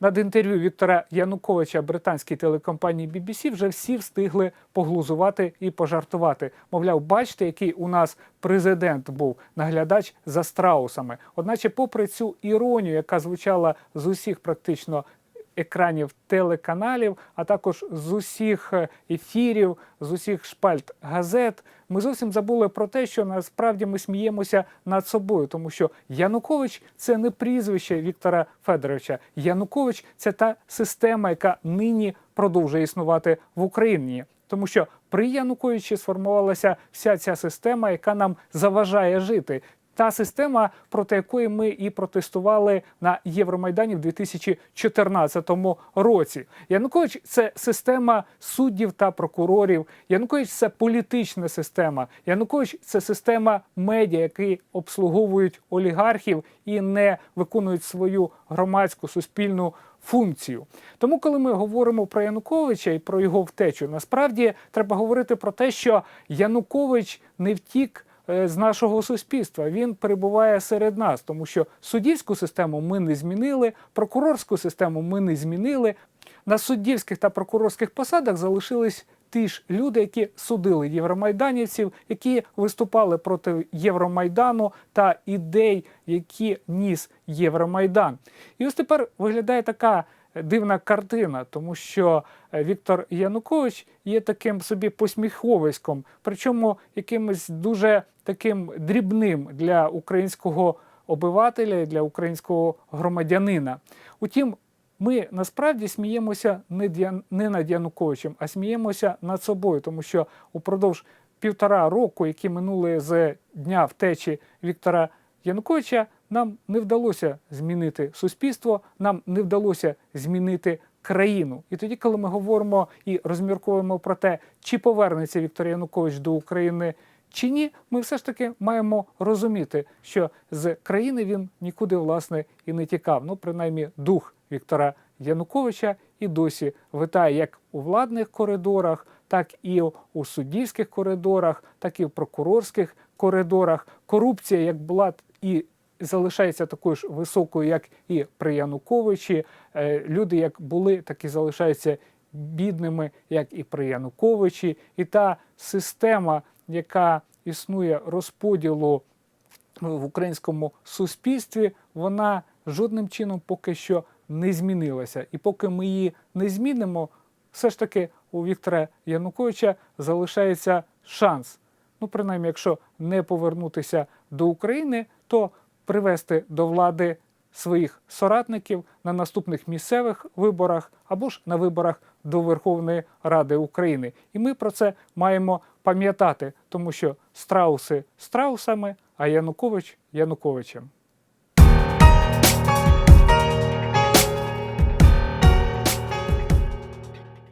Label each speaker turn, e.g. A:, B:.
A: над інтерв'ю Віктора Януковича британській телекомпанії BBC вже всі встигли поглузувати і пожартувати. Мовляв, бачите, який у нас президент був наглядач за страусами. Одначе, попри цю іронію, яка звучала з усіх практично екранів телеканалів, а також з усіх е, ефірів, з усіх шпальт газет. Ми зовсім забули про те, що насправді ми сміємося над собою, тому що Янукович це не прізвище Віктора Федоровича. Янукович це та система, яка нині продовжує існувати в Україні. Тому що при Януковичі сформувалася вся ця система, яка нам заважає жити. Та система, проти якої ми і протестували на Євромайдані в 2014 році. Янукович це система суддів та прокурорів. Янукович це політична система. Янукович це система медіа, які обслуговують олігархів і не виконують свою громадську суспільну функцію. Тому, коли ми говоримо про Януковича і про його втечу, насправді треба говорити про те, що Янукович не втік з нашого суспільства. Він перебуває серед нас, тому що суддівську систему ми не змінили, прокурорську систему ми не змінили. На суддівських та прокурорських посадах залишились ті ж люди, які судили євромайданівців, які виступали проти Євромайдану та ідей, які ніс Євромайдан. І ось тепер виглядає така дивна картина, тому що е, Віктор Янукович є таким собі посміховиськом, причому якимось дуже таким дрібним для українського обивателя, і для українського громадянина. Утім, ми насправді сміємося не, над Януковичем, а сміємося над собою, тому що упродовж півтора року, які минули з дня втечі Віктора Януковича, нам не вдалося змінити суспільство, нам не вдалося змінити країну. І тоді, коли ми говоримо і розмірковуємо про те, чи повернеться Віктор Янукович до України чи ні, ми все ж таки маємо розуміти, що з країни він нікуди власне і не тікав. Ну, принаймні, дух Віктора Януковича і досі витає як у владних коридорах, так і у суддівських коридорах, так і в прокурорських коридорах. Корупція як була і залишається такою ж високою, як і при Януковичі. Е, Люди, як були, так і залишаються бідними, як і при Януковичі. І та система, яка існує розподілу в українському суспільстві, вона жодним чином поки що не змінилася. І поки ми її не змінимо, все ж таки у Віктора Януковича залишається шанс. Ну, принаймні, якщо не повернутися до України, то привести до влади своїх соратників на наступних місцевих виборах або ж на виборах до Верховної Ради України. І ми про це маємо пам'ятати, тому що страуси страусами, а Янукович Януковичем.